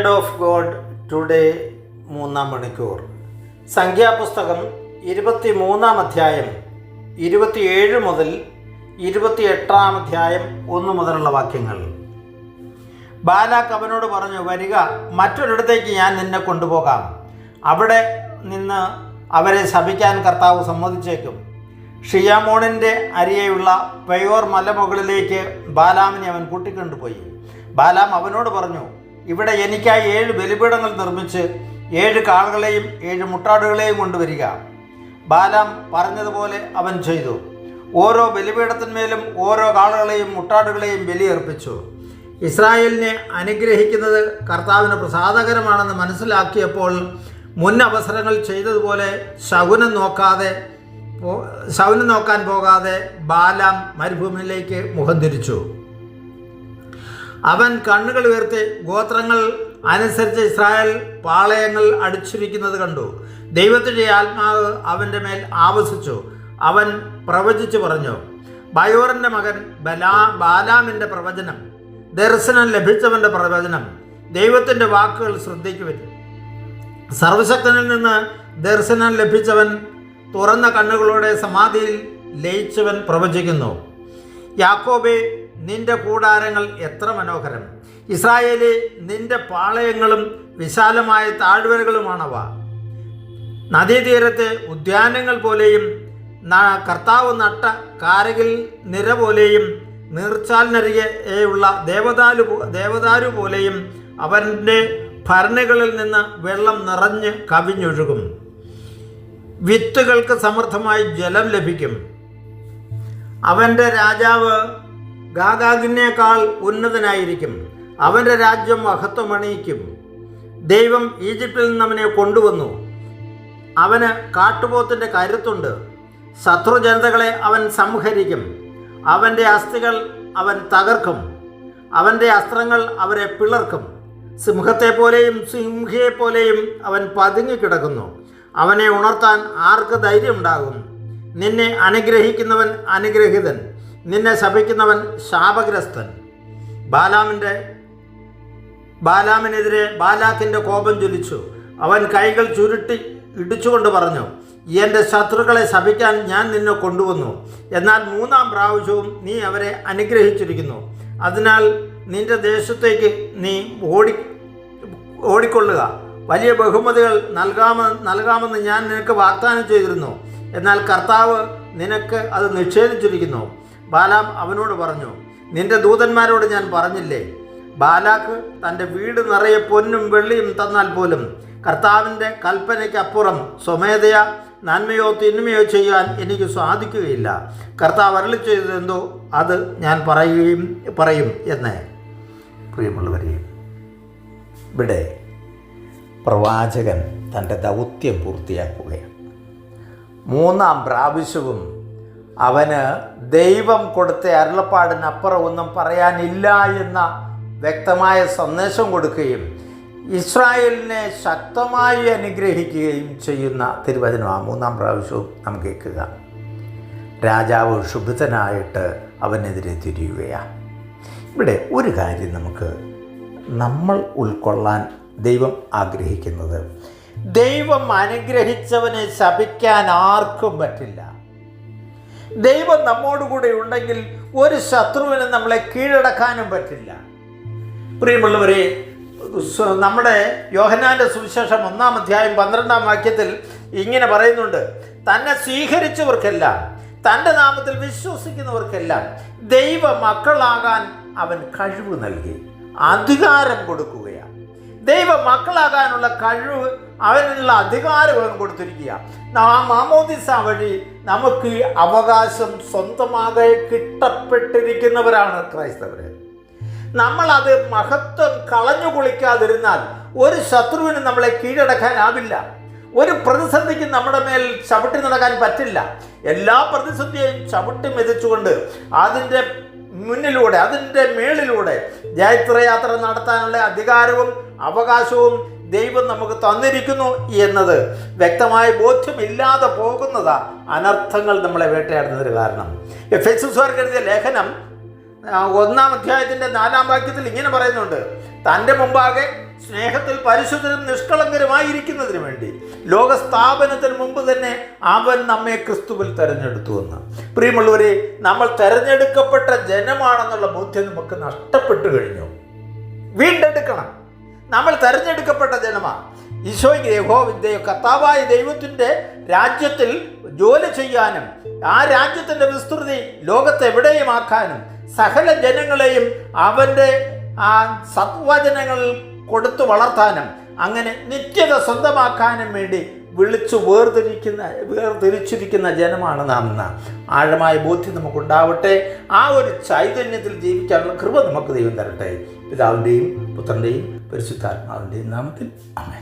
Word of God today മൂന്നാം മണിക്കൂർ. സംഖ്യാപുസ്തകം ഇരുപത്തി മൂന്നാം അധ്യായം ഇരുപത്തിയേഴ് മുതൽ ഇരുപത്തി എട്ടാം അധ്യായം ഒന്ന് മുതലുള്ള വാക്യങ്ങൾ. ബാലാക്ക് അവനോട് പറഞ്ഞു വരിക മറ്റൊരിടത്തേക്ക് ഞാൻ നിന്നെ കൊണ്ടുപോകാം. അവിടെ നിന്ന് അവരെ ശപിക്കാൻ കർത്താവ് സമ്മതിച്ചേക്കും. ഷിയാമോണിന്റെ അരിയെയുള്ള പെയോർ മലമുകളിലേക്ക് ബാലാമിനെ അവൻ കൂട്ടിക്കൊണ്ടുപോയി. ബാലാം അവനോട് പറഞ്ഞു ഇവിടെ എനിക്കായി ഏഴ് ബലിപീഠങ്ങൾ നിർമ്മിച്ച് ഏഴ് കാളുകളെയും ഏഴ് മുട്ടാടുകളെയും കൊണ്ടുവരിക. ബാലാം പറഞ്ഞതുപോലെ അവൻ ചെയ്തു. ഓരോ ബലിപീഠത്തിന്മേലും ഓരോ കാളുകളെയും മുട്ടാടുകളെയും ബലിയർപ്പിച്ചു. ഇസ്രായേലിനെ അനുഗ്രഹിക്കുന്നത് കർത്താവിന് പ്രസാദകരമാണെന്ന് മനസ്സിലാക്കിയപ്പോൾ മുൻ അവസരങ്ങൾ ചെയ്തതുപോലെ ശകുനം നോക്കാതെ ശകുനം നോക്കാൻ പോകാതെ ബാലാം മരുഭൂമിയിലേക്ക് മുഖം തിരിച്ചു. അവൻ കണ്ണുകൾ ഉയർത്തി ഗോത്രങ്ങൾ അനുസരിച്ച് ഇസ്രായേൽ പാളയങ്ങൾ അടിച്ചിരിക്കുന്നത് കണ്ടു. ദൈവത്തിന്റെ ആത്മാവ് അവന്റെ മേൽ ആവസിച്ചു. അവൻ പ്രവചിച്ചു പറഞ്ഞു ബയോറിന്റെ മകൻ ബലാ ബാലാമിന്റെ പ്രവചനം ദർശനം ലഭിച്ചവന്റെ പ്രവചനം ദൈവത്തിന്റെ വാക്കുകൾ ശ്രദ്ധിക്കുവൻ സർവശക്തനിൽ നിന്ന് ദർശനം ലഭിച്ചവൻ തുറന്ന കണ്ണുകളോടെ സമാധിയിൽ ലയിച്ചവൻ പ്രവചിക്കുന്നു. യാക്കോബെ നിന്റെ കൂടാരങ്ങൾ എത്ര മനോഹരം. ഇസ്രായേലി നിന്റെ പാളയങ്ങളും വിശാലമായ താഴ്വരകളുമാണവ. നദീതീരത്തെ ഉദ്യാനങ്ങൾ പോലെയും കർത്താവ് നട്ട കാരകിൽ നിര പോലെയും നീർച്ചാലിനരികെയുള്ള ദേവതാലു ദേവതാരു പോലെയും അവന്റെ ഭരണികളിൽ നിന്ന് വെള്ളം നിറഞ്ഞ് കവിഞ്ഞൊഴുകും. വിത്തുകൾക്ക് സമർത്ഥമായി ജലം ലഭിക്കും. അവന്റെ രാജാവ് ഗാഗാഗിനേക്കാൾ ഉന്നതനായിരിക്കും. അവന്റെ രാജ്യം മഹത്വമണിയിക്കും. ദൈവം ഈജിപ്തിൽ നിന്ന് അവനെ കൊണ്ടുവന്നു. അവന് കാട്ടുപോത്തിന്റെ കരുത്തുണ്ട്. ശത്രുജനതകളെ അവൻ സംഹരിക്കും. അവന്റെ അസ്ഥികൾ അവൻ തകർക്കും. അവന്റെ അസ്ത്രങ്ങൾ അവരെ പിളർക്കും. സിംഹത്തെ പോലെയും സിംഹിയെ പോലെയും അവൻ പതുങ്ങിക്കിടക്കുന്നു. അവനെ ഉണർത്താൻ ആർക്ക് ധൈര്യമുണ്ടാകും? നിന്നെ അനുഗ്രഹിക്കുന്നവൻ അനുഗ്രഹീതൻ. നിന്നെ ശപിക്കുന്നവൻ ശാപഗ്രസ്തൻ. ബാലാമിന്റെ ബാലാമിനെതിരെ ബാലാക്കിന്റെ കോപം ജ്വലിച്ചു. അവൻ കൈകൾ ചുരുട്ടി ഇടിച്ചുകൊണ്ട് പറഞ്ഞു എന്റെ ശത്രുക്കളെ ശപിക്കാൻ ഞാൻ നിന്നെ കൊണ്ടുവന്നു. എന്നാൽ മൂന്നാം പ്രാവശ്യവും നീ അവരെ അനുഗ്രഹിച്ചിരിക്കുന്നു. അതിനാൽ നിന്റെ ദേശത്തേക്ക് നീ ഓടി ഓടിക്കൊള്ളുക. വലിയ ബഹുമതികൾ നൽകാമ നൽകാമെന്ന് ഞാൻ നിനക്ക് വാഗ്ദാനം ചെയ്തിരുന്നു. എന്നാൽ കർത്താവ് നിനക്ക് അത് നിഷേധിച്ചിരിക്കുന്നു. ബാലാം അവനോട് പറഞ്ഞു നിന്റെ ദൂതന്മാരോട് ഞാൻ പറഞ്ഞില്ലേ ബാലാക്ക് തന്റെ വീട് നിറയെ പൊന്നും വെള്ളിയും തന്നാൽ പോലും കർത്താവിന്റെ കൽപ്പനയ്ക്കപ്പുറം സ്വമേധയ നന്മയോ തിന്മയോ ചെയ്യാൻ എനിക്ക് സാധിക്കുകയില്ല. കർത്താവ് അരളി ചെയ്തതെന്തോ അത് ഞാൻ പറയുകയും പറയും എന്ന്. പ്രിയമുള്ളവരെ ഇവിടെ പ്രവാചകൻ തന്റെ ദൗത്യം പൂർത്തിയാക്കുകയാണ്. മൂന്നാം പ്രാവശ്യവും അവന് ദൈവം കൊടുത്ത അരുളപ്പാടിനപ്പുറം ഒന്നും പറയാനില്ല എന്ന വ്യക്തമായ സന്ദേശം കൊടുക്കുകയും ഇസ്രായേലിനെ ശക്തമായി അനുഗ്രഹിക്കുകയും ചെയ്യുന്ന തിരുവചനമാണ് മൂന്നാം പ്രാവശ്യവും നാം കേൾക്കുക. രാജാവ് ക്ഷുഭിതനായിട്ട് അവനെതിരെ തിരിയുകയാണ് ഇവിടെ ഒരു കാര്യം നമുക്ക് നമ്മൾ ഉൾക്കൊള്ളാൻ ദൈവം ആഗ്രഹിക്കുന്നത്. ദൈവം അനുഗ്രഹിച്ചവനെ ശപിക്കാൻ ആർക്കും പറ്റില്ല. ദൈവം നമ്മോടുകൂടെ ഉണ്ടെങ്കിൽ ഒരു ശത്രുവിന് നമ്മളെ കീഴടക്കാനും പറ്റില്ല. പ്രിയമുള്ളവരെ നമ്മുടെ യോഹനാന്റെ സുവിശേഷം ഒന്നാം അധ്യായം പന്ത്രണ്ടാം വാക്യത്തിൽ ഇങ്ങനെ പറയുന്നുണ്ട്. തന്നെ സ്വീകരിച്ചവർക്കെല്ലാം തന്റെ നാമത്തിൽ വിശ്വസിക്കുന്നവർക്കെല്ലാം ദൈവ മക്കളാകാൻ അവൻ കഴിവ് നൽകി അധികാരം കൊടുക്കുകയാണ്. ദൈവ മക്കളാകാനുള്ള കഴിവ് അവനുള്ള അധികാരം അവൻ കൊടുത്തിരിക്കുക. ആ മാമോദിസ വഴി നമുക്ക് അവകാശം സ്വന്തമാകെ കിട്ടപ്പെട്ടിരിക്കുന്നവരാണ് ക്രൈസ്തവർ നമ്മളത് മഹത്വം കളഞ്ഞു കുളിക്കാതിരുന്നാൽ ഒരു ശത്രുവിന് നമ്മളെ കീഴടക്കാനാവില്ല. ഒരു പ്രതിസന്ധിക്ക് നമ്മുടെ മേൽ ചവിട്ടി നടക്കാൻ പറ്റില്ല. എല്ലാ പ്രതിസന്ധിയെയും ചവിട്ടി മെതിച്ചുകൊണ്ട് അതിന്റെ മുന്നിലൂടെ അതിന്റെ മേളിലൂടെ ജയത്രയാത്ര നടത്താനുള്ള അധികാരവും അവകാശവും ദൈവം നമുക്ക് തന്നിരിക്കുന്നു എന്നത് വ്യക്തമായ ബോധ്യമില്ലാതെ പോകുന്നതാ അനർത്ഥങ്ങൾ നമ്മളെ വേട്ടയാടുന്നതിന് കാരണം. എഫ് എസ് എഴുതിയ ലേഖനം ഒന്നാം അധ്യായത്തിന്റെ നാലാം വാക്യത്തിൽ ഇങ്ങനെ പറയുന്നുണ്ട് തന്റെ മുമ്പാകെ സ്നേഹത്തിൽ പരിശുദ്ധനും നിഷ്കളങ്കരുമായിരിക്കുന്നതിന് വേണ്ടി ലോകസ്ഥാപനത്തിന് മുമ്പ് തന്നെ അവൻ നമ്മെ ക്രിസ്തുവിൽ തെരഞ്ഞെടുത്തു എന്ന്. പ്രിയമുള്ളവരെ നമ്മൾ തെരഞ്ഞെടുക്കപ്പെട്ട ജനമാണെന്നുള്ള ബോധ്യം നമുക്ക് നഷ്ടപ്പെട്ടു കഴിഞ്ഞു. വീണ്ടെടുക്കണം. നമ്മൾ തെരഞ്ഞെടുക്കപ്പെട്ട ജനമാണ് ഈശോയ്ക്ക് യഹോ കർത്താവായ ദൈവത്തിന്റെ രാജ്യത്തിൽ ജോലി ചെയ്യാനും ആ രാജ്യത്തിന്റെ വിസ്തൃതി എവിടെയും ആക്കാനും സകല ജനങ്ങളെയും അവന്റെ ആ സത്വചനങ്ങൾ കൊടുത്തു വളർത്താനും അങ്ങനെ നിത്യത സ്വന്തമാക്കാനും വേണ്ടി വിളിച്ചു വേർതിരിക്കുന്ന വേർതിരിച്ചിരിക്കുന്ന ജനമാണ് നാം എന്ന ആഴമായ ബോധ്യം നമുക്കുണ്ടാവട്ടെ. ആ ഒരു ചൈതന്യത്തിൽ ജീവിക്കാനുള്ള കൃപ നമുക്ക് ദൈവം തരട്ടെ. പിതാവിന്റെയും പുത്രന്റെയും പരിശുദ്ധാത്മാവിന്റെയും നാമത്തിൽ. അമേ